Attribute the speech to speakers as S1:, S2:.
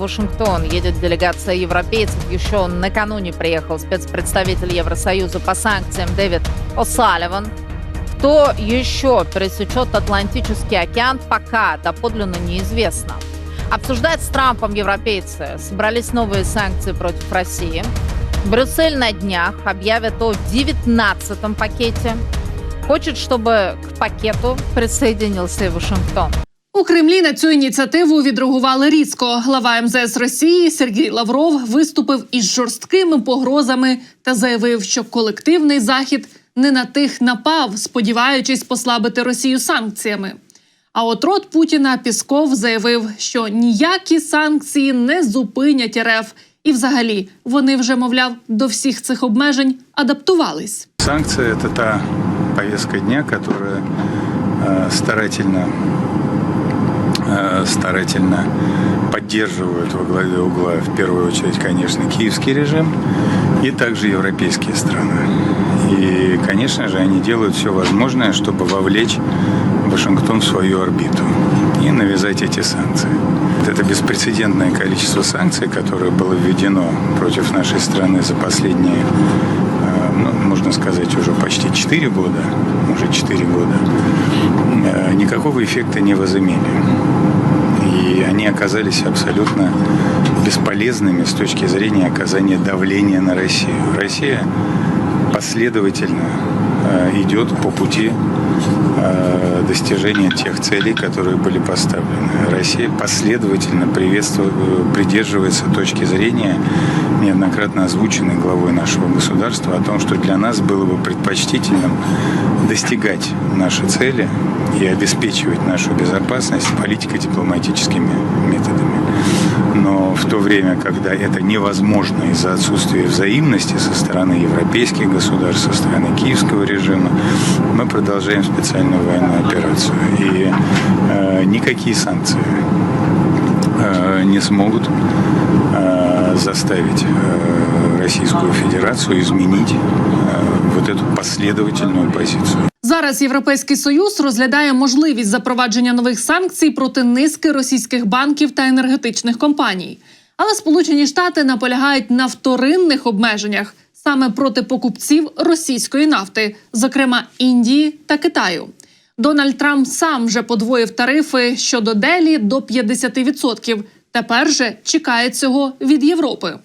S1: Вашингтон едет делегация европейцев. Еще накануне приехал спецпредставитель Евросоюза по санкциям Дэвид О'Салливан. Кто еще пересечет Атлантический океан, пока доподлинно неизвестно. Обсуждать с Трампом европейцы собрались новые санкции против России. Брюссель на днях объявит о 19-м пакете. Хочет, чтобы к пакету присоединился и Вашингтон.
S2: У Кремлі на цю ініціативу відреагували різко. Глава МЗС Росії Сергій Лавров виступив із жорсткими погрозами та заявив, що колективний захід не на тих напав, сподіваючись послабити Росію санкціями. А от рот Путіна Пісков заявив, що ніякі санкції не зупинять РФ, і взагалі вони вже, мовляв, до всіх цих обмежень адаптувались.
S3: Санкции – это та повестка дня, которая э, старательно, э, старательно поддерживают во главе угла, в первую очередь, конечно, киевский режим и также европейские страны. И, конечно же, они делают все возможное, чтобы вовлечь Вашингтон в свою орбиту и навязать эти санкции. Это беспрецедентное количество санкций, которое было введено против нашей страны за последние э, ну, можно сказать, уже почти 4 года, уже 4 года, э, никакого эффекта не возымели. Они оказались абсолютно бесполезными с точки зрения оказания давления на Россию. Россия последовательно идет по пути э, достижения тех целей, которые были поставлены. Россия последовательно э, придерживается точки зрения, неоднократно озвученной главой нашего государства, о том, что для нас было бы предпочтительным достигать наши цели и обеспечивать нашу безопасность политико-дипломатическими методами Но в то время, когда это невозможно из-за отсутствия взаимности со стороны европейских государств, со стороны киевского режима, мы продолжаем специальную военную операцию. И э, никакие санкции э, не смогут э, заставить э, Российскую Федерацию изменить э, вот эту последовательную позицию.
S2: Зараз Європейський союз розглядає можливість запровадження нових санкцій проти низки російських банків та енергетичних компаній. Але Сполучені Штати наполягають на вторинних обмеженнях саме проти покупців російської нафти, зокрема Індії та Китаю. Дональд Трамп сам вже подвоїв тарифи щодо Делі до 50%. Тепер же чекає цього від Європи.